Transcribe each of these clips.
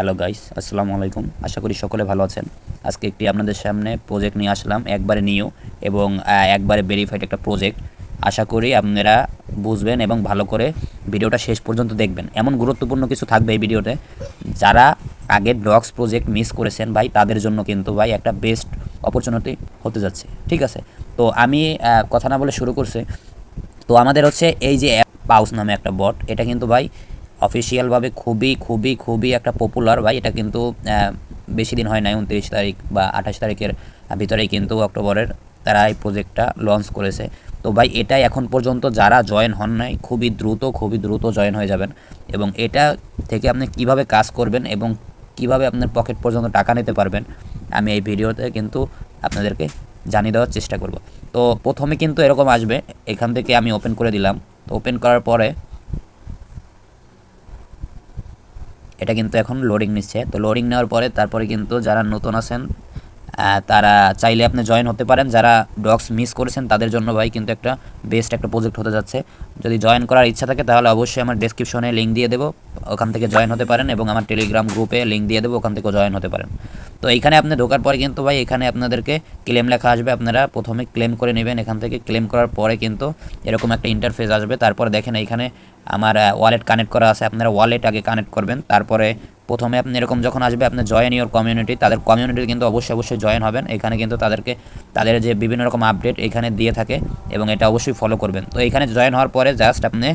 Hello guys আসসালামু আলাইকুম আশা করি সকলে ভালো আছেন। আজকে একটি আপনাদের সামনে প্রজেক্ট নিয়ে আসলাম, একবারে নিউ এবং একবারে ভেরিফাইড একটা প্রজেক্ট আশা করি আপনারা বুঝবেন এবং ভালো করে ভিডিওটা শেষ পর্যন্ত দেখবেন। এমন গুরুত্বপূর্ণ কিছু থাকবে এই ভিডিওতে। যারা আগে ডগস প্রজেক্ট মিস করেছেন ভাই, তাদের জন্য কিন্তু ভাই একটা বেস্ট অপরচুনিটি হতে যাচ্ছে। ঠিক আছে? তো আমি কথা না বলে শুরু করছি। তো আমাদের হচ্ছে এই যে পাউস নামে একটা বট এটা কিন্তু ভাই অফিসিয়ালভাবে খুবই খুবই খুবই একটা পপুলার ভাই। এটা কিন্তু বেশি দিন হয় নাই, উনত্রিশ তারিখ বা আঠাশ তারিখের ভিতরেই কিন্তু অক্টোবরের তারা এই প্রজেক্টটা লঞ্চ করেছে। তো ভাই এটা এখন পর্যন্ত যারা জয়েন হন নাই, খুবই দ্রুত খুবই দ্রুত জয়েন হয়ে যাবেন। এবং এটা থেকে আপনি কীভাবে কাজ করবেন এবং কীভাবে আপনার পকেট পর্যন্ত টাকা নিতে পারবেন, আমি এই ভিডিওতে কিন্তু আপনাদেরকে জানিয়ে দেওয়ার চেষ্টা করব। তো প্রথমে কিন্তু এরকম আসবে, এখান থেকে আমি ওপেন করে দিলাম। তো ওপেন করার পরে এটা কিন্তু এখন লোডিং নিচ্ছে। তো লোডিং নেওয়ার পরে তারপরে কিন্তু যারা নতুন আছেন তারা চাইলে আপনি জয়েন হতে পারেন। যারা ডগস মিস করেছেন, তাদের জন্য ভাই কিন্তু একটা বেস্ট একটা প্রজেক্ট হতে যাচ্ছে। যদি জয়েন করার ইচ্ছা থাকে, তাহলে অবশ্যই আমার ডেসক্রিপশনে লিঙ্ক দিয়ে দেবো। ওখান থেকে জয়েন হতে পারেন এবং আমার টেলিগ্রাম গ্রুপে লিঙ্ক দিয়ে দেবো, ওখান থেকেও জয়েন হতে পারেন। তো এইখানে আপনি ঢোকার পরে কিন্তু ভাই, এখানে আপনাদেরকে ক্লেম লেখা আসবে। আপনারা প্রথমে ক্লেম করে নেবেন। এখান থেকে ক্লেম করার পরে কিন্তু এরকম একটা ইন্টারফেস আসবে। তারপরে দেখেন এইখানে আমার ওয়ালেট কানেক্ট করা আছে। আপনারা ওয়ালেট আগে কানেক্ট করবেন। তারপরে প্রথমে আপনি এরকম যখন আসবে আপনি জয়েন ইউর কমিউনিটি তাদের কমিউনিটি কিন্তু অবশ্যই অবশ্যই জয়েন হবেন। এখানে কিন্তু তাদেরকে, তাদের যে বিভিন্ন রকম আপডেট এখানে দিয়ে থাকে এবং এটা অবশ্যই ফলো করবেন। তো এখানে জয়েন হওয়ার পরে জাস্ট আপনি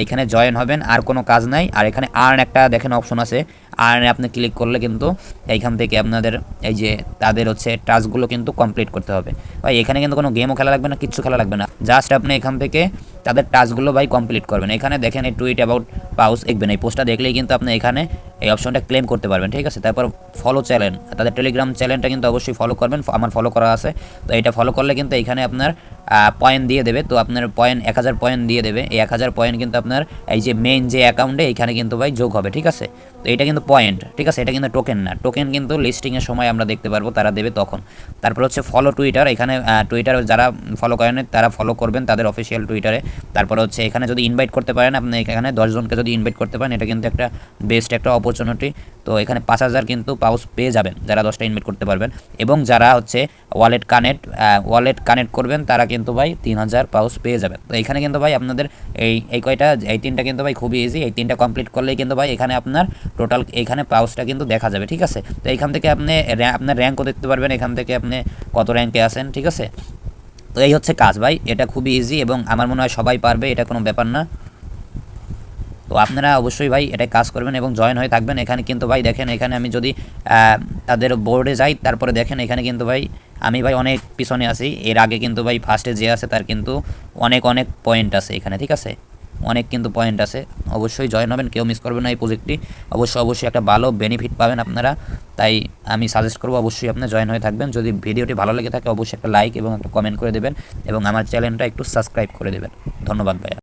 এইখানে জয়েন হবেন, আর কোনো কাজ নাই। আর এখানে আর্ন একটা দেখেন অপশন আছে। আর্নে আপনি ক্লিক করলে কিন্তু এইখান থেকে আপনাদের এই যে তাদের হচ্ছে টাস্কগুলো কিন্তু কমপ্লিট করতে হবে। ভাই, এখানে কিন্তু কোনো গেমও খেলা লাগবে না, কিচ্ছু খেলা লাগবে না। জাস্ট আপনি এখান থেকে তাদের টাস্কগুলো ভাই কমপ্লিট করবেন। এখানে দেখেন এই টুইট অ্যাবাউট পাউস, দেখবেন এই পোস্টটা দেখলেই কিন্তু আপনি এখানে এই অপশনটা ক্লেম করতে পারবেন, ঠিক আছে? তারপর ফলো চ্যানেল তাদের টেলিগ্রাম চ্যানেলটা কিন্তু অবশ্যই ফলো করবেন আমার ফলো করা আছে। তো এটা ফলো করলে কিন্তু এখানে আপনার পয়েন্ট দিয়ে দেবে। তো আপনার পয়েন্ট এক হাজার পয়েন্ট দিয়ে দেবে। এই এক হাজার পয়েন্ট কিন্তু আপনার, এই যে মেইন যে অ্যাকাউন্টে এখানে কিন্তু ভাই যোগ হবে, ঠিক আছে? তো এটা কিন্তু পয়েন্ট ঠিক আছে? এটা কিন্তু টোকেন না। টোকেন কিন্তু লিস্টিংয়ের সময় আমরা দেখতে পারব, তারা দেবে তখন। তারপর হচ্ছে ফলো টুইটার এখানে টুইটার যারা ফলো করেন তারা ফলো করবেন তাদের অফিসিয়াল টুইটারে তারপর হচ্ছে এখানে যদি ইনভাইট করতে পারেন, আপনি এখানে দশজনকে যদি ইনভাইট করতে পারেন, এটা কিন্তু একটা বেস্ট একটা অপরচুনিটি তো এখানে পাঁচ হাজার কিন্তু পাউস পেয়ে যাবেন যারা দশটা ইনভাইট করতে পারবেন। এবং যারা হচ্ছে ওয়ালেট কানেক্ট ওয়ালেট কানেক্ট করবেন, তারা কিন্তু ভাই তিন হাজার পাউস পেয়ে যাবেন। তো এখানে কিন্তু ভাই আপনাদের এই এই কয়টা, এই তিনটা কিন্তু ভাই খুবই ইজি এই তিনটা কমপ্লিট করলেই কিন্তু ভাই এখানে আপনার টোটাল এখানে পাউসটা কিন্তু দেখা যাবে, ঠিক আছে? তো এখান থেকে আপনি আপনার র্যাঙ্কও দেখতে পারবেন, এখান থেকে আপনি কত র্যাঙ্কে আসেন ঠিক আছে? তো এই হচ্ছে কাজ ভাই, এটা খুবই ইজি এবং আমার মনে হয় সবাই পারবে, এটা কোনো ব্যাপার না। তো আপনারা অবশ্যই ভাই এটা কাজ করবেন এবং জয়েন হয়ে থাকবেন। এখানে কিন্তু ভাই দেখেন, এখানে আমি যদি তাদের বোর্ডে যাই, তারপরে দেখেন এখানে কিন্তু ভাই আমি ভাই অনেক পিছনে আছি। এর আগে কিন্তু ভাই ফার্স্টে যে আছে, তার কিন্তু অনেক অনেক পয়েন্ট আছে এখানে, ঠিক আছে? অনেক কিন্তু পয়েন্ট আছে। অবশ্যই জয়েন হবেন, কেউ মিস করবেন না এই প্রজেক্টটি অবশ্যই অবশ্যই একটা ভালো বেনিফিট পাবেন আপনারা। তাই আমি সাজেস্ট করব, অবশ্যই আপনি জয়েন হয়ে থাকবেন। যদি ভিডিওটি ভালো লেগে থাকে, অবশ্যই একটা লাইক এবং একটা কমেন্ট করে দেবেন এবং আমার চ্যানেলটা একটু সাবস্ক্রাইব করে দেবেন। ধন্যবাদ ভাইয়া।